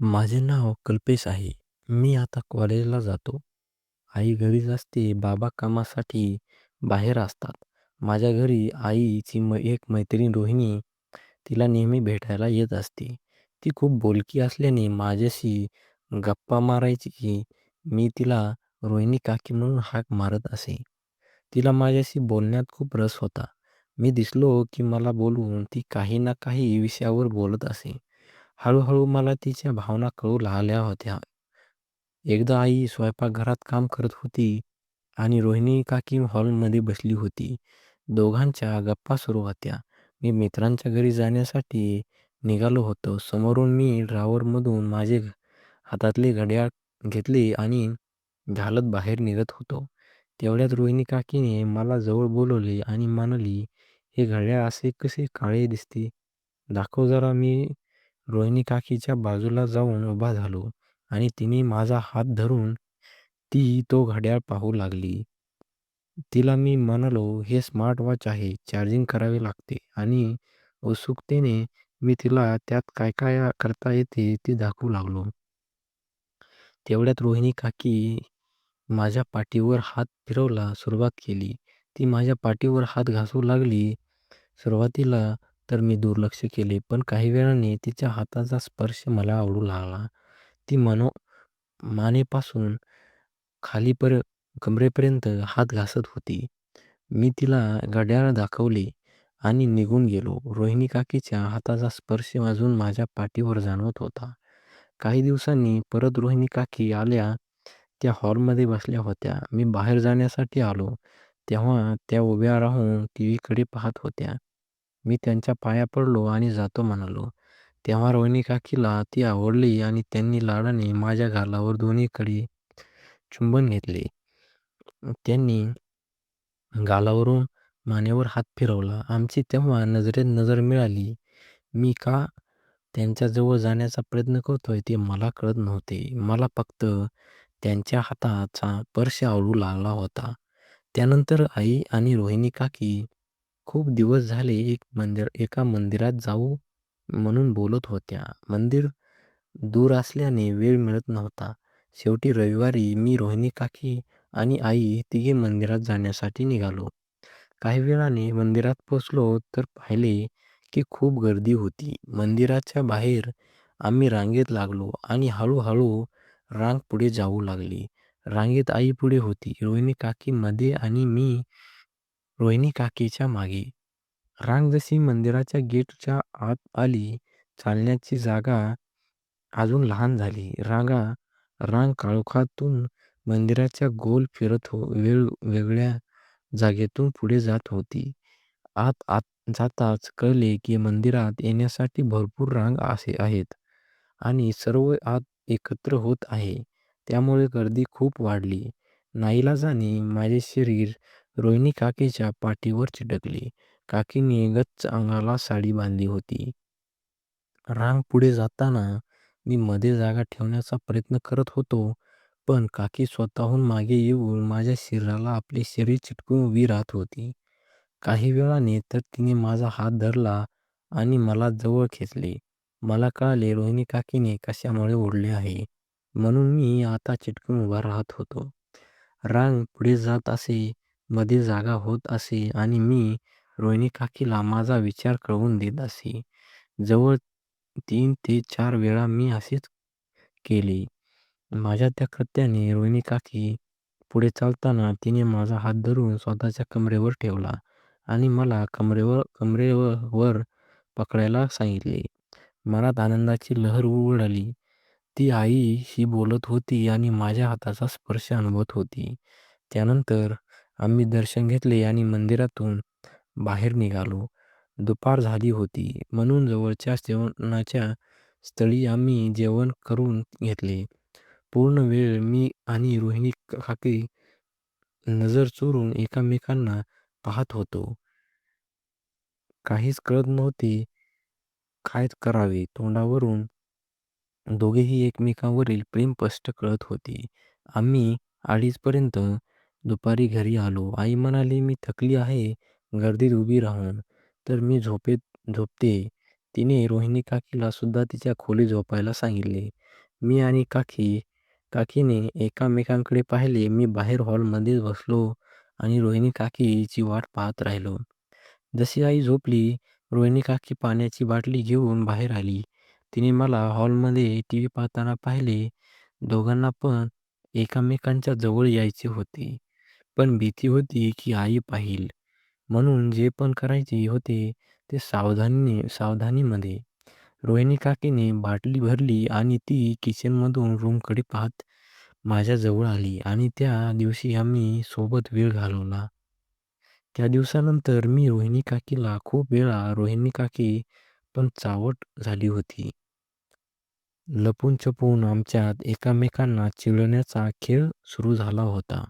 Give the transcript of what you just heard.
माझे नाव कल्पेश आहे. मी आता कॉलेजला जातो. आई घरीच असते. बाबा कामासाठी बाहेर असतात. माझ्या घरी आईची एक मैत्रीण रोहिणी तिला नेहमी भेटायला येत असते. ती खूप बोलकी असल्याने माझ्याशी गप्पा मारायची मी तिला रोहिणी काकी म्हणून हाक मारत असे. तिला माझ्याशी बोलण्यात खूप रस होता. मी दिसलो की मला बोलवून ती काही ना काही विषयावर बोलत असे. हळूहळू मला तिच्या भावना कळू लागल्या होत्या. एकदा आई स्वयंपाकघरात काम करत होती आणि रोहिणी काकी हॉलमध्ये बसली होती. दोघांच्या गप्पा सुरू होत्या. मी मित्रांच्या घरी जाण्यासाठी निघालो होतो. समोरून मी ड्रॉवरमधून माझे हातातले घड्याळ घेतले आणि घालत बाहेर निघत होतो. तेवढ्यात रोहिणी काकीने मला जवळ बोलावले आणि म्हणाली, "हे घड्याळ असे कसे काळे दिसते? दाखव जरा." मी रोहिणी काकीच्या बाजूला जाऊन उभा झालो आणि तिने माझा हात धरून ती तो घड्याळ पाहू लागली. तिला मी म्हणालो, "हे स्मार्ट वॉच आहे. चार्जिंग करावे लागते." आणि उत्सुकतेने मी तिला त्यात काय काय करता येते ते दाखवू लागलो. तेवढ्यात रोहिणी काकी माझ्या पाठीवर हात फिरवायला सुरुवात केली. ती माझ्या पाठीवर हात घासू लागली. सुरुवातीला तर मी दुर्लक्ष केले, पण काही वेळाने तिच्या हाताचा स्पर्श मला आवडू लागला. ती मनो मानेपासून खाली कमरेपर्यंत हात घासत होती. मी तिला घड्याळ दाखवले आणि निघून गेलो. रोहिणी काकीच्या हाताचा स्पर्श अजून माझ्या पाठीवर जाणवत होता. काही दिवसांनी परत रोहिणी काकी आल्या. त्या हॉलमध्ये बसल्या होत्या. मी बाहेर जाण्यासाठी आलो, तेव्हा त्या उभ्या राहून टीव्हीकडे पाहत होत्या. मी त्यांच्या पाया पडलो आणि जातो म्हणालो, तेव्हा रोहिणी काकीला ती आवडली आणि त्यांनी लाडाने माझ्या गालावर दोन्हीकडे चुंबन घेतले. त्यांनी गालावरून मानेवर हात फिरवला. आमची तेव्हा नजरेत नजर मिळाली. मी का त्यांच्याजवळ जाण्याचा प्रयत्न करतोय ते मला कळत नव्हते. मला फक्त त्यांच्या हाताचा स्पर्श आवडू लागला होता. त्यानंतर आई आणि रोहिणी काकी खूप दिवस झाले एका मंदिरात जाऊ म्हणून बोलत होत्या. मंदिर दूर असल्याने वेळ मिळत नव्हता. शेवटी रविवारी मी, रोहिणी काकी आणि आई तिघे मंदिरात जाण्यासाठी निघालो. काही वेळाने मंदिरात पोहोचलो तर पाहिले की खूप गर्दी होती. मंदिराच्या बाहेर आम्ही रांगेत लागलो आणि हळूहळू रांग पुढे जाऊ लागली. रांगेत आई पुढे होती, रोहिणी काकी मध्ये आणि मी रोहिणी काकीच्या मागे. रांग जशी मंदिराच्या गेटच्या आत आली, चालण्याची जागा अजून लहान झाली. रांग काळोखातून मंदिराच्या गोल फिरत हो, वेगवेगळ्या जागेतून पुढे जात होती. आत जाताच कळले की मंदिरात येण्यासाठी भरपूर रांग आहेत आणि सर्व आत एकत्र होत आहे. त्यामुळे गर्दी खूप वाढली. नाईलाजाने माझे शरीर रोहिणी काकीच्या पाठीवर चिटकली. काकीने गच्च अंगाला साडी बांधली होती. रांग पुढे जाताना मी मध्ये जागा ठेवण्याचा प्रयत्न करत होतो, पण काकी स्वतःहून मागे येऊन माझ्या शरीराला आपले शरीर चिटकवून उभी राहत होती. काही वेळाने तर तिने माझा हात धरला आणि मला जवळ खेचले. मला कळले रोहिणी काकीने कशामुळे ओढले आहे, म्हणून मी आता चिटकून उभा राहत होतो. रांग पुढे जात असे, मध्ये जागा होत असे आणि मी रोहिणी काकीला माझा विचार कळवून देत असे. जवळ तीन ते चार वेळा मी असेच केले. माझ्या त्या कृत्याने रोहिणी काकी पुढे चालताना तिने माझा हात धरून स्वतःच्या कमरेवर ठेवला आणि मला कमरेवर पकडायला सांगितले. मनात आनंदाची लहर उडाली. ती आईशी बोलत होती आणि माझ्या हाताचा स्पर्श अनुभवत होती. त्यानंतर आम्ही दर्शन घेतले आणि मंदिरातून बाहेर निघालो. दुपार झाली होती, म्हणून जवळच्या जेवणाच्या स्थळी आम्ही जेवण करून घेतले. पूर्ण वेळ मी आणि रोहिणी काकी नजर चोरून एकमेकांना पाहत होतो. काहीच कळत नव्हते काय करावे. तोंडावरून दोघेही एकमेकांवरील प्रेम स्पष्ट कळत होते. आम्ही अडीचपर्यंत दुपारी घरी आलो. आई म्हणाली, "मी थकली आहे गर्दीत उभी राहून, तर मी झोपेत झोपते." तिने रोहिणी काकीला सुद्धा तिच्या खोलीत झोपायला सांगितले. मी आणि काकी काकीने एकमेकांकडे पाहिले. मी बाहेर हॉलमध्येच बसलो आणि रोहिणी काकीची वाट पाहत राहिलो. जशी आई झोपली, रोहिणी काकी पाण्याची बाटली घेऊन बाहेर आली. तिने मला हॉलमध्ये टीव्ही पाहताना पाहिले. दोघांना पण एकमेकांच्या जवळ यायचे होते. पण भीती होती की आई पाहील. म्हणून जे पण करायचे होते ते सावधानीमध्ये. रोहिणी काकीने बाटली भरली आणि ती किचनमधून रूमकडे पाहत माझ्याजवळ आली आणि त्या दिवशी आम्ही सोबत वेळ घालवला. त्या दिवसानंतर मी रोहिणी काकीला खूप वेळा रोहिणी काकी पण चावट झाली होती. लपून छपून आमच्यात एकमेकांना चिडवण्याचा खेळ सुरू झाला होता.